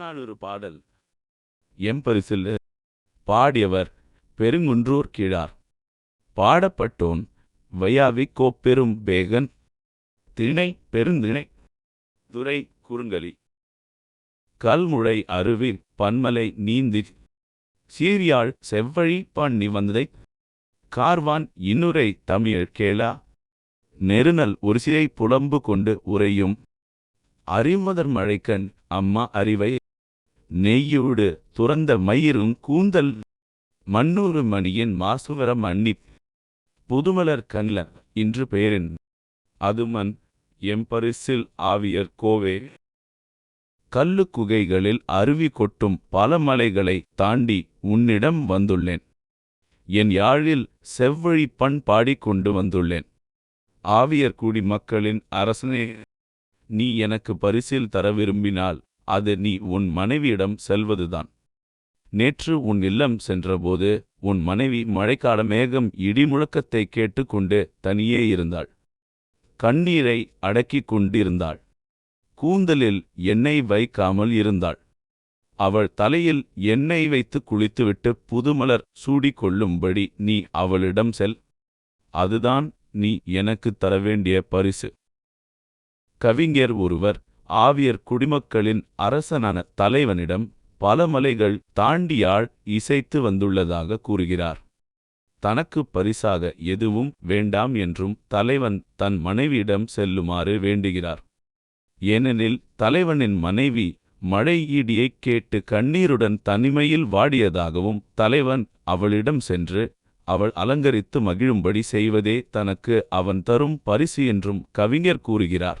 புறநானூறு பாடல். எம்பரிசில் பாடியவர் பெருங்குன்றூர் கிழார். பாடப்பட்டோன் வையாவி கோப்பெரும் பேகன் திணை பெருந்திணை துறை குறுங்கலி. கல்முழை அருவி பன்மலை நீந்தி. சீரியாழ் செவ்வழி பண்ணி வந்ததை. கார்வான் இன்னுரை தமிழ் கேளா. நெருநல் ஒரு சிறை புலம்பு கொண்டு உரையும் அறிமதர் மழைக்கண் அம்மா அறிவை நெய்யோடு துறந்த மயிரும் கூந்தல் மண்ணூறு மணியின் மாசுவரம் மன்னி புதுமலர் கண்ல இன்று பெயரின் அதுமன் எம்பரிசில் ஆவியர் கோவே. கல்லு குகைகளில் அருவி கொட்டும் பல மலைகளை தாண்டி உன்னிடம் வந்துள்ளேன். என் யாழில் செவ்வழி பண் பாடிக் கொண்டு வந்துள்ளேன். ஆவியர் குடிமக்களின் அரசனே நீ எனக்கு பரிசில் தர விரும்பினால் அது நீ உன் மனைவியிடம் செல்வதுதான். நேற்று உன் இல்லம் சென்றபோது உன் மனைவி மழைக்கால மேகம் இடிமுழக்கத்தை கேட்டுக்கொண்டு தனியே இருந்தாள். கண்ணீரை அடக்கிக் கொண்டிருந்தாள். கூந்தலில் எண்ணெய் வைக்காமல் இருந்தாள். அவள் தலையில் எண்ணெய் வைத்து குளித்துவிட்டு புதுமலர் சூடிக்கொள்ளும்படி நீ அவளிடம் செல். அதுதான் நீ எனக்குத் தர வேண்டிய பரிசு. கவிஞர் ஒருவர் ஆவியர் குடிமக்களின் அரசனான தலைவனிடம் பல மலைகள் தாண்டியாள் இசைத்து வந்துள்ளதாக கூறுகிறார். தனக்கு பரிசாக எதுவும் வேண்டாம் என்றும் தலைவன் தன் மனைவியிடம் செல்லுமாறு வேண்டுகிறார். ஏனெனில் தலைவனின் மனைவி மழை ஈடியைக் கேட்டு கண்ணீருடன் தனிமையில் வாடியதாகவும் தலைவன் அவளிடம் சென்று அவள் அலங்கரித்து மகிழும்படி செய்வதே தனக்கு அவன் தரும் பரிசு என்றும் கவிஞர் கூறுகிறார்.